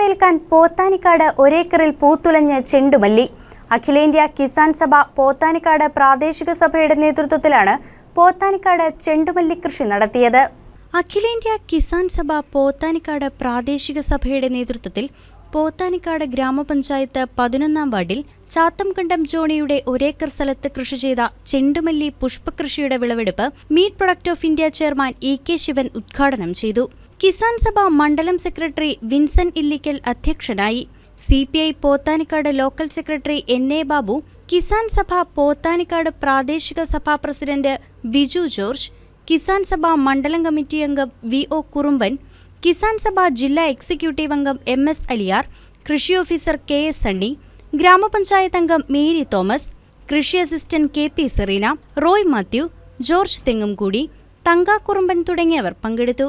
വരവേൽക്കാൻ പോത്താനിക്കാട് ഒരേക്കറിൽ പൂത്തുലഞ്ഞ് ചെണ്ടുമല്ലി. അഖിലേന്ത്യാ കിസാൻ സഭ പോത്താനിക്കാട് പ്രാദേശിക സഭയുടെ നേതൃത്വത്തിലാണ് പോത്താനിക്കാട് ചെണ്ടുമല്ലി കൃഷി നടത്തിയത്. അഖിലേന്ത്യാ കിസാൻ സഭ പോത്താനിക്കാട് പ്രാദേശിക സഭയുടെ നേതൃത്വത്തിൽ പോത്താനിക്കാട് ഗ്രാമപഞ്ചായത്ത് പതിനൊന്നാം വാർഡിൽ ചാത്തംകണ്ടം ജോണിയുടെ ഒരേക്കർ സ്ഥലത്ത് കൃഷി ചെയ്ത ചെണ്ടുമല്ലി പുഷ്പകൃഷിയുടെ വിളവെടുപ്പ് meat product of India chairman E K Sivan ഉദ്ഘാടനം ചെയ്തു. കിസാൻ സഭ മണ്ഡലം സെക്രട്ടറി വിൻസൻ ഇല്ലിക്കൽ അധ്യക്ഷനായി. C P I Pothanikkad local secretary N A Babu Kisan Sabha Pothanikkad പ്രാദേശിക സഭാ പ്രസിഡന്റ് ബിജു ജോർജ് കിസാൻ സഭ മണ്ഡലം കമ്മിറ്റി അംഗം വി ഒ കുറുമ്പൻ കിസാൻ സഭ ജില്ലാ എക്സിക്യൂട്ടീവ് അംഗം എം എസ് അലിയാർ കൃഷി ഓഫീസർ കെ എസ് സണ്ണി ഗ്രാമപഞ്ചായത്ത് അംഗം മേരി തോമസ് കൃഷി assistant K P Sereena Roy Mathew George Thengumkoodi Thankakurumban Kurumban തുടങ്ങിയവർ പങ്കെടുത്തു.